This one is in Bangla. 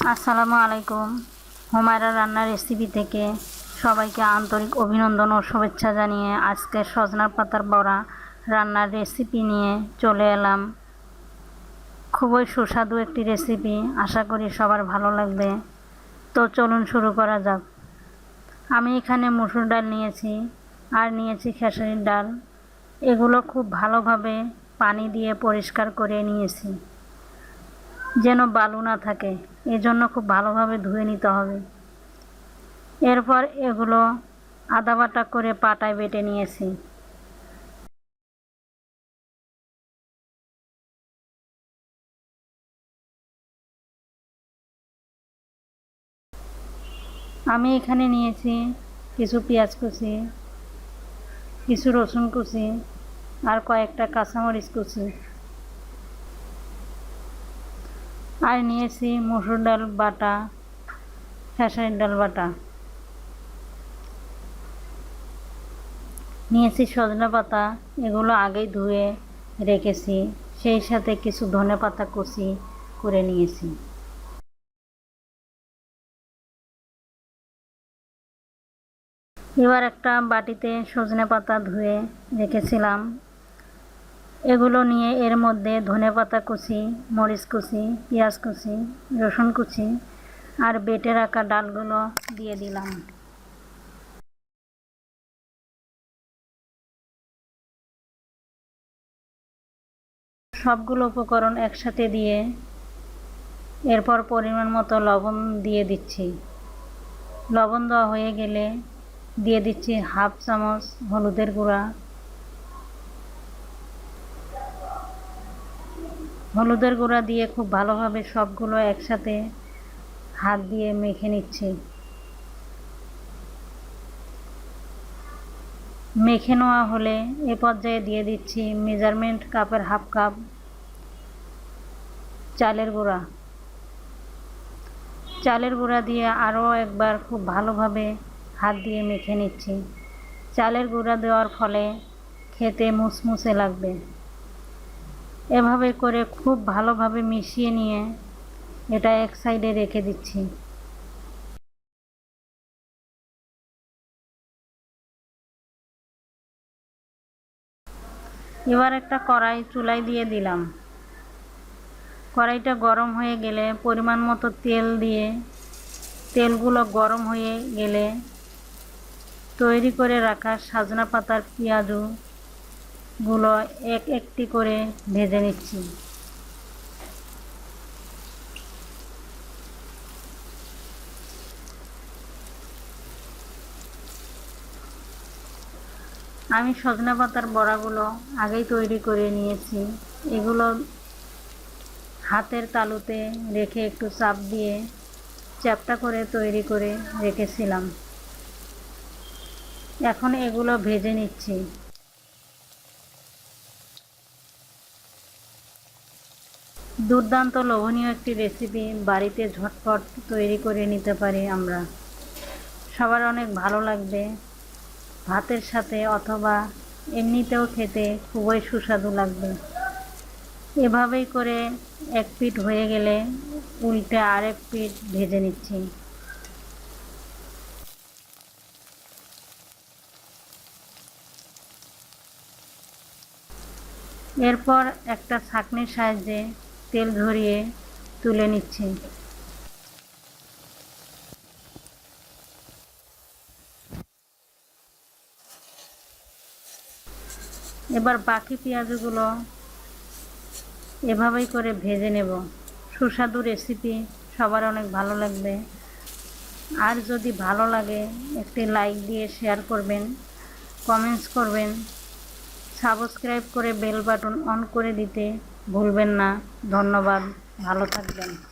আসসালামু আলাইকুম। হুমায়রা রান্নার রেসিপি থেকে সবাইকে আন্তরিক অভিনন্দন ও শুভেচ্ছা জানিয়ে আজকে সজনার পাতার বড়া রান্নার রেসিপি নিয়ে চলে এলাম। খুবই সুস্বাদু একটি রেসিপি আশা করি সবার ভালো লাগবে। তো চলুন শুরু করা যাক। আমি এখানে মুসুর ডাল নিয়েছি, আর নিয়েছি খেসারির ডাল। এগুলো খুব ভালোভাবে পানি দিয়ে পরিষ্কার করে নিয়েছি। যেন বালু না থাকে। এজন্য খুব ভালোভাবে ধুয়ে নিতে হবে। এরপর এগুলো আদা বাটা করে পাটায় বেটে নিয়েছি। আমি এখানে নিয়েছি কিছু পেঁয়াজ কুচি, কিছু রসুন কুচি আর কয়েকটা কাঁচামরিচ কুচি। আর নিয়েছি মসুর ডাল বাটা খেসারির ডাল বাটা। নিয়েছি সজনে পাতা, এগুলো আগেই ধুয়ে রেখেছি, সেই সাথে কিছু ধনে পাতা কুচি করে নিয়েছি। এবার একটা বাটিতে সজনে পাতা ধুয়ে রেখেছিলাম। এগুলো নিয়ে এর মধ্যে ধনে পাতা কুচি, মরিচ কুচি, পেঁয়াজ কুচি, রসুন কুচি আর বেটে রাখা ডালগুলো দিয়ে দিলাম। সবগুলো উপকরণ একসাথে দিয়ে এরপর পরিমাণ মতো লবণ দিয়ে দিচ্ছি। লবণ দেওয়া হয়ে গেলে দিয়ে দিচ্ছি হাফ চামচ হলুদের গুঁড়া হলুদের গুঁড়া দিয়ে খুব ভালোভাবে সবগুলো একসাথে হাত দিয়ে মেখে নিচ্ছি। মেখে নেওয়া হলে এ পর্যায়ে দিয়ে দিচ্ছি মেজারমেন্ট কাপের হাফ কাপ চালের গুঁড়া। চালের গুঁড়া দিয়ে আরও একবার খুব ভালোভাবে হাত দিয়ে মেখে নিচ্ছি। চালের গুঁড়া দেওয়ার ফলে খেতে মুসমুসে লাগবে। এভাবে করে খুব ভালোভাবে মিশিয়ে নিয়ে এটা এক সাইডে রেখে দিচ্ছি। এবার একটা কড়াই চুলাই দিয়ে দিলাম। কড়াইটা গরম হয়ে গেলে পরিমাণ মতো তেল দিয়ে তেলগুলো গরম হয়ে গেলে তৈরি করে রাখা সাজনা পাতার পেঁয়াজু গুলো এক একটি করে ভেজে নিচ্ছি। আমি সজনা পাতার বড়াগুলো আগেই তৈরি করে নিয়েছি। এগুলো হাতের তালুতে রেখে একটু চাপ দিয়ে চ্যাপটা করে তৈরি করে রেখেছিলাম। এখন এগুলো ভেজে নিচ্ছি। দুর্দান্ত লোভনীয় একটি রেসিপি বাড়িতে ঝটপট তৈরি করে নিতে পারি আমরা। সবার অনেক ভালো লাগবে। ভাতের সাথে অথবা এমনিতেও খেতে খুবই সুস্বাদু লাগবে। এভাবেই করে এক পিঠ হয়ে গেলে উল্টে আরেক পিঠ ভেজে নিচ্ছি। এরপর একটা ছাঁকনির সাহায্যে তেল ঝরিয়ে তুলে নিচ্ছি। এবার বাকি পেঁয়াজগুলো এভাবেই করে ভেজে নেব। সুস্বাদু রেসিপি, সবার অনেক ভালো লাগবে। আর যদি ভালো লাগে, একটি লাইক দিয়ে শেয়ার করবেন, কমেন্টস করবেন, সাবস্ক্রাইব করে বেল বাটন অন করে দিতে ভুলবেন না। ধন্যবাদ। ভালো থাকবেন।